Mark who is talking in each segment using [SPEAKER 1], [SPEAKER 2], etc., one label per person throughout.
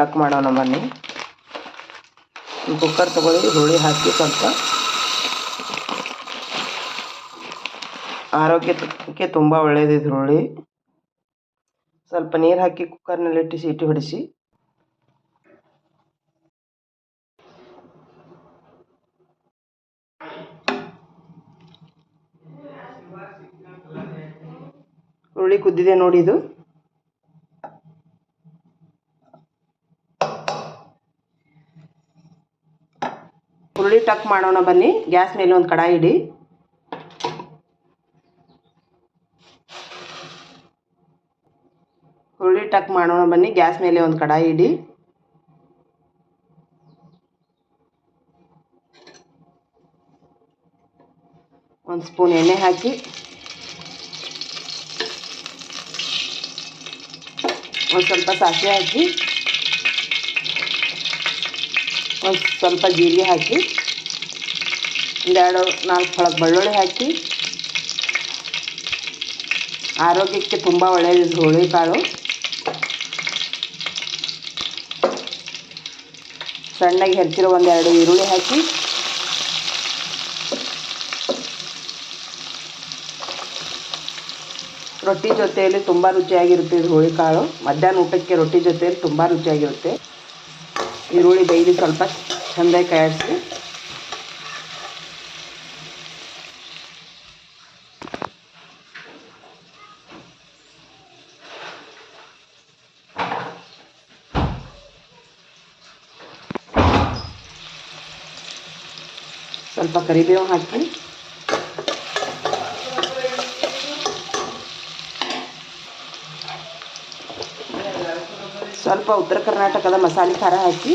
[SPEAKER 1] ಟಕ್ ಮಾಡೋಣ ಬನ್ನಿ. ಕುಕ್ಕರ್ ತಗೊಳ್ಳಿ, ಹುಳಿ ಹಾಕಿ ಸ್ವಲ್ಪ. ಆರೋಗ್ಯಕ್ಕೆ ತುಂಬ ಒಳ್ಳೆಯದಿದು ಹುಳಿ. ಸ್ವಲ್ಪ ನೀರು ಹಾಕಿ ಕುಕ್ಕರ್ನಲ್ಲಿಟ್ಟು ಸೀಟಿ ಹೊಡಿಸಿ ಹುರುಳಿ ಕುದ್ದಿದೆ ನೋಡಿ ಇದು. ಹುರುಳಿ ಟಕ್ ಮಾಡೋಣ ಬನ್ನಿ. ಗ್ಯಾಸ್ ಮೇಲೆ ಒಂದು ಕಡಾಯಿ ಇಡಿ. ಹುರುಳಿ ಟಕ್ ಮಾಡೋಣ ಬನ್ನಿ. ಗ್ಯಾಸ್ ಮೇಲೆ ಒಂದು ಕಡಾಯಿ ಇಡಿ. ಒಂದು ಸ್ಪೂನ್ ಎಣ್ಣೆ ಹಾಕಿ. ಒಂದು ಸ್ವಲ್ಪ ಸಾಸಿವೆ ಹಾಕಿ. ಒಂದು ಸ್ವಲ್ಪ ಜೀರಿಗೆ ಹಾಕಿ ಒಂದೆರಡು ನಾಲ್ಕು ಫಳಕ್ಕೆ ಬೆಳ್ಳುಳ್ಳಿ ಹಾಕಿ. ಆರೋಗ್ಯಕ್ಕೆ ತುಂಬ ಒಳ್ಳೆಯದು ಹುರುಳಿ ಕಾಳು. ಸಣ್ಣಗೆ ಹೆಚ್ಚಿರೋ ಒಂದೆರಡು ಈರುಳ್ಳಿ ಹಾಕಿ. ರೊಟ್ಟಿ ಜೊತೆಯಲ್ಲಿ ತುಂಬ ರುಚಿಯಾಗಿರುತ್ತೆ ಇದು ಹುಳಿಕಾಳು ಮಧ್ಯಾಹ್ನ ಊಟಕ್ಕೆ ರೊಟ್ಟಿ ಜೊತೆಯಲ್ಲಿ ತುಂಬ ರುಚಿಯಾಗಿರುತ್ತೆ. ಈರುಳ್ಳಿ ಡೈಲಿ ಸ್ವಲ್ಪ ಚೆಂದಾಗಿ ಕಾಯಿಸಿ ಸ್ವಲ್ಪ ಕರಿಬೇವು ಹಾಕಿ ಸ್ವಲ್ಪ ಉತ್ತರ ಕರ್ನಾಟಕದ ಮಸಾಲೆ ಖಾರ ಹಾಕಿ.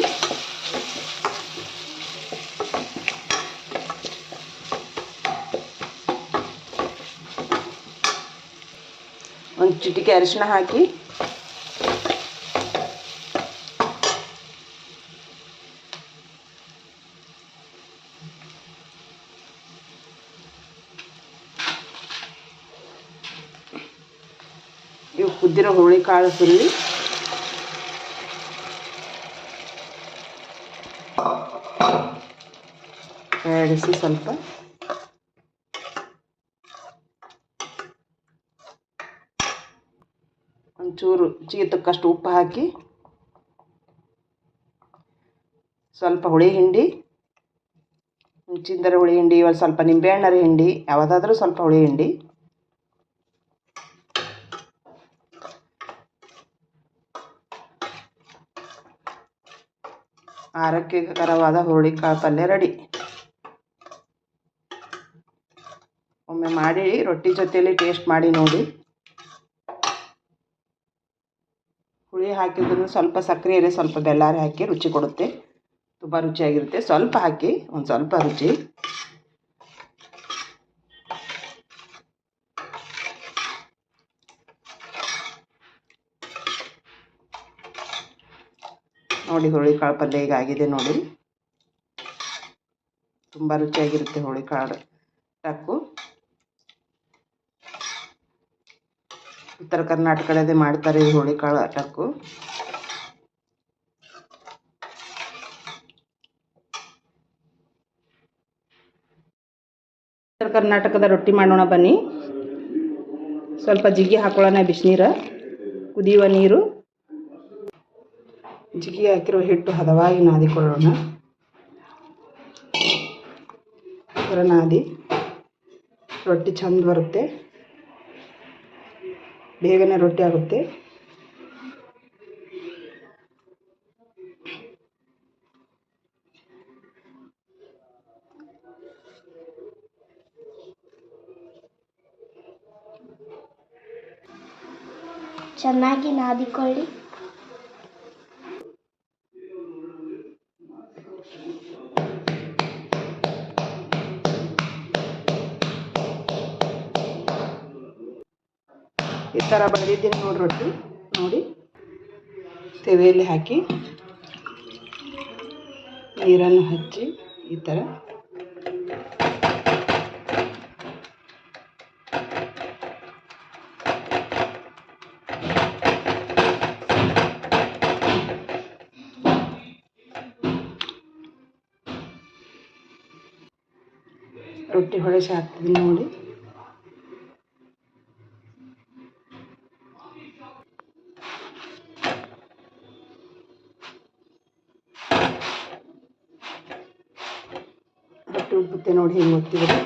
[SPEAKER 1] ಒಂದು ಚಿಟಿಕೆ ಅರಿಶಿಣ ಹಾಕಿ. ಇವು ಕುದ್ದಿರೋ ಹುಳಿ ಕಾಳು ಸುರುಳಿ. ಆಡಿಸಿ ಸ್ವಲ್ಪ. ಒಂಚೂರು ಚೀತಕ್ಕಷ್ಟು ತಕ್ಕಷ್ಟು ಉಪ್ಪು ಹಾಕಿ. ಸ್ವಲ್ಪ ಹುಳಿ ಹಿಂಡಿ, ಮುಂಚಿಂದರ ಹುಳಿ ಹಿಂಡಿ ಒಂದು ಸ್ವಲ್ಪ ನಿಂಬೆಹಣ್ಣರ ಹಿಂಡಿ, ಯಾವುದಾದ್ರೂ ಸ್ವಲ್ಪ ಹುಳಿ ಹಿಂಡಿ. ಆರೋಗ್ಯಕರವಾದ ಹುರುಳಿಕಾಳು ಪಲ್ಯ ರೆಡಿ. ಮಾಡಿ ರೊಟ್ಟಿ ಜೊತೆಯಲ್ಲಿ ಟೇಸ್ಟ್ ಮಾಡಿ ನೋಡಿ. ಹುಳಿ ಹಾಕಿದ್ರು ಸ್ವಲ್ಪ ಸಕ್ಕರೆ ಇದೆ ಸ್ವಲ್ಪ ಬೆಲ್ಲ ಹಾಕಿ ರುಚಿ ಕೊಡುತ್ತೆ. ತುಂಬ ರುಚಿಯಾಗಿರುತ್ತೆ. ಸ್ವಲ್ಪ ಹಾಕಿ, ಒಂದು ಸ್ವಲ್ಪ ರುಚಿ. ನೋಡಿ ಹುರುಳಿಕಾಳು ಪಲ್ಯ ಈಗ ಆಗಿದೆ ನೋಡಿ. ತುಂಬ ರುಚಿಯಾಗಿರುತ್ತೆ ಹುರುಳಿಕಾಳು ಟಕ್ಕು. ಉತ್ತರ ಕರ್ನಾಟಕದೇ ಮಾಡ್ತಾರೆ ಈ ಹುರುಳಿಕಾಳು ಆಟಕ್ಕು. ಉತ್ತರ ಕರ್ನಾಟಕದ ರೊಟ್ಟಿ ಮಾಡೋಣ ಬನ್ನಿ. ಸ್ವಲ್ಪ ಜಿಗಿ ಹಾಕೊಳ್ಳೋಣ ಬಿಸಿನೀರು. ಕುದಿಯುವ ನೀರು. ಜಿಗಿ ಹಾಕಿರೋ ಹಿಟ್ಟು ಹದವಾಗಿ ನಾದಿಕೊಳ್ಳೋಣ. ಥರ ನಾದಿ. ರೊಟ್ಟಿ ಚೆಂದ ಬರುತ್ತೆ. ಬೇಗನೆ ರೊಟ್ಟಿ ಆಗುತ್ತೆ.
[SPEAKER 2] ಚೆನ್ನಾಗಿ ನಾದಿಕೊಳ್ಳಿ.
[SPEAKER 1] ಈ ಥರ ಬಂದಿದ್ದೀನಿ ನೋಡಿ ರೊಟ್ಟಿ. ನೋಡಿ. ತೆವೆಯಲ್ಲಿ ಹಾಕಿ. ನೀರನ್ನು ಹಚ್ಚಿ ಈ ಥರ ರೊಟ್ಟಿ ಹೊಳೆಸಿ ಹಾಕ್ತೀನಿ ನೋಡಿ. ರೊಟ್ಟಿ ಉಬ್ಬುತ್ತೆ ನೋಡಿ ಹಿಂಗೆ ಒತ್ತಿದ್ರೆ